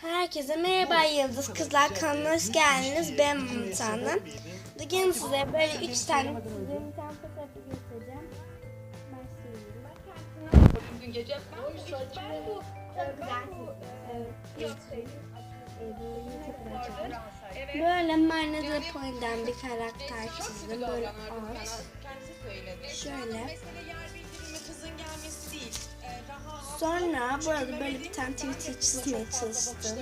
Herkese merhaba Yıldız Kızlar kanalına hoş geldiniz. Ben Hanım. Bugün size böyle üç tane çizdiğim bir tane fotoğrafı göstereceğim. Başlayalım. Dün gece ben bu ben bu Çok güzel. Böyle Marna Point'den bir karakter çizdim. Böyle söyledi. Şöyle. Sonra burada böyle bir tane Twitter çizmeye çalıştım.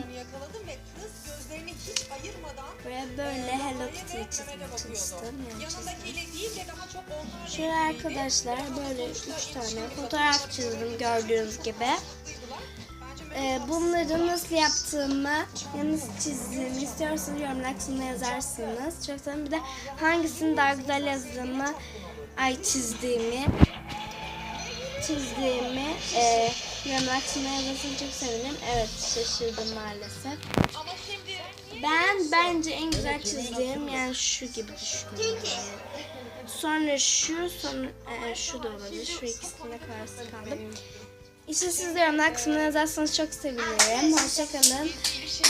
ve böyle Hello Kitty'yi çizmeye çalıştım. Çizdim. Şöyle arkadaşlar böyle üç tane fotoğraf çizdim gördüğünüz gibi. Ee, bunları nasıl yaptığımı, ya nasıl çizdiğimi istiyorsanız yorumlar kısmına yazarsınız. Çok sevinirim. Bir de hangisini daha güzel yazdığımı, ay çizdiğimi, çizdiğimi e, yorumlar kısmına yazarsanız çok sevinirim. Evet şaşırdım maalesef. Ben bence en güzel çizdiğim yani şu gibi düşünüyorum. Sonra şu, sonra e, şu da olabilir. Şu ikisine kararsız kaldım. İşte siz de yorumlar kısmına yazarsanız çok sevinirim. Hoşçakalın.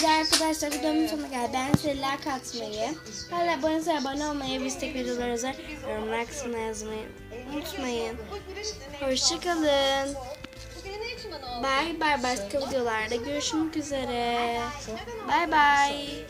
De arkadaşlar videomun sonuna geldi. Ben size like atmayı, hala abone abone olmayı, istek videolarınızı yorumlar kısmına yazmayı unutmayın. Hoşçakalın. Bye bye başka videolarda görüşmek üzere. Bye bye.